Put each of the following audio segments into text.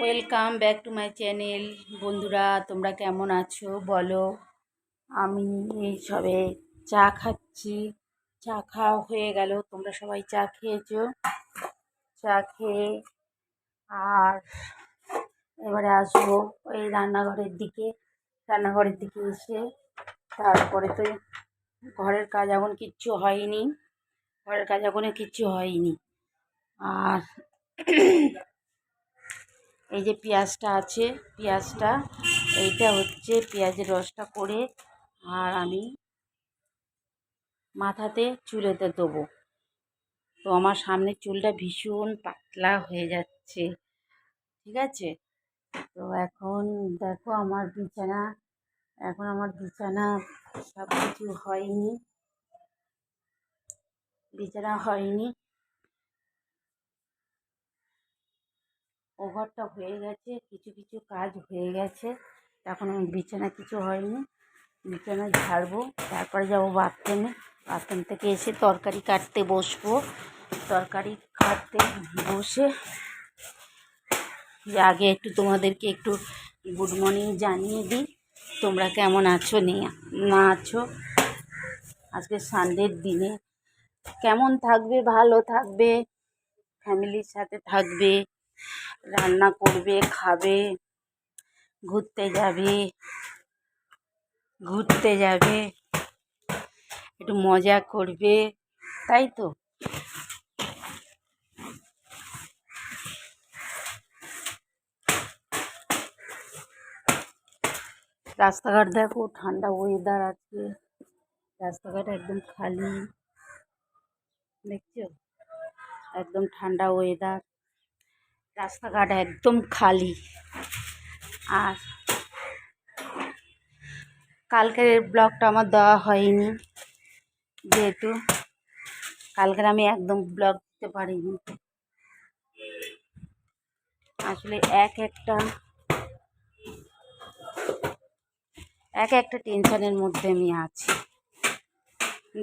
Welcome back to my channel বন্ধুরা, তোমরা কেমন আছো? বলো। আমি এই সবে চা খাচ্ছি। চা খাওয়া হয়ে গেল। তোমরা সবাই চা খেয়েছো? চা খেয়ে আর এবারে আসব ওই রান্নাঘরের দিকে। রান্নাঘরের দিকে এসে তারপরে তো ঘরের কাজ এখন কিচ্ছু হয়নি। ঘরের কাজ এখনও কিচ্ছু হয়নি। আর এই যে পেঁয়াজটা আছে, পেঁয়াজটা, এইটা হচ্ছে পেঁয়াজের রসটা করে আর আমি মাথাতে চুলেতে দেবো। তো আমার সামনের চুলটা ভীষণ পাতলা হয়ে যাচ্ছে, ঠিক আছে? তো এখন দেখো আমার বিছানা, এখন আমার বিছানা সব কিছু হয়নি, বিছানা হয়নি। ও ঘরটা হয়ে গেছে, কিছু কিছু কাজ হয়ে গেছে। এখন আমি বিছানা কিছু হয়নি, বিছানা ঝাড়বো, তারপরে যাব বাথরুমে বাথরুম থেকে এসে তরকারি কাটতে বসবো। তরকারি কাটতে বসে যে আগে একটু তোমাদেরকে একটু গুড মর্নিং জানিয়ে দিই। তোমরা কেমন আছো? নেই না আছো? আজকে সানডের দিনে। কেমন থাকবে? ভালো থাকবে? ফ্যামিলির সাথে থাকবে? রান্না করবে, খাবে, ঘুরতে যাবে ঘুরতে যাবে, একটু মজা করবে, তাই তো? রাস্তাঘাট দেখো, ঠান্ডা ওয়েদার আছে, রাস্তাঘাট একদম খালি, দেখছ? একদম ঠান্ডা ওয়েদার রাস্তাঘাট একদম খালি। আর কালকের ব্লগটা আমার দেওয়া হয়নি, যেহেতু কালকের আমি একদম ব্লগ দিতে পারিনি। আসলে এক একটা এক একটা টেনশনের মধ্যে আমি আছি।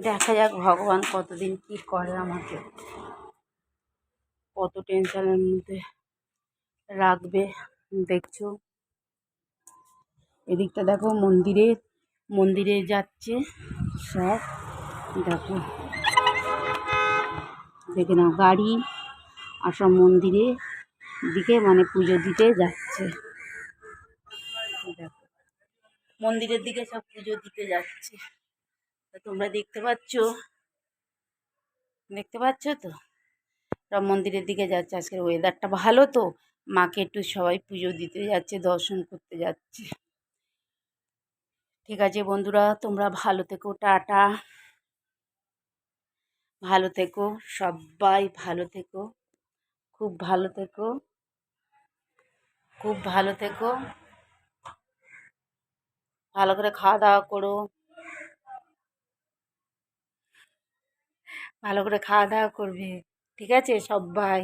দেখা যাক ভগবান কতদিন কী করে আমাকে। কত টেনশনের মধ্যে। রাখবে। দেখছ? এদিকটা দেখো মন্দিরে মন্দিরে যাচ্ছে সব। দেখো। দেখে নাও, গাড়ি আর সব মন্দিরে দিকে মানে পুজো দিতে যাচ্ছে। দেখো। মন্দিরের দিকে সব পুজো দিতে যাচ্ছে। তোমরা দেখতে পাচ্ছ? দেখতে পাচ্ছ তো? সব মন্দিরের দিকে যাচ্ছে। আজকের ওয়েদারটা ভালো তো? মাকে একটু সবাই পুজো দিতে যাচ্ছে, দর্শন করতে যাচ্ছে। ঠিক আছে বন্ধুরা, তোমরা ভালো থেকো, টাটা। ভালো থেকো, সবাই ভালো থেকো, খুব ভালো থেকো, খুব ভালো থেকো। ভালো করে খাওয়া দাওয়া করো। ভালো করে খাওয়া দাওয়া করবে, ঠিক আছে সবাই।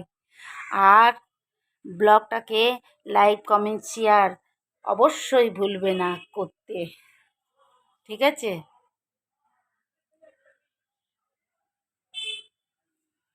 আর ব্লগটাকে লাইক কমেন্ট শেয়ার অবশ্যই ভুলবে না করতে। ঠিক আছে?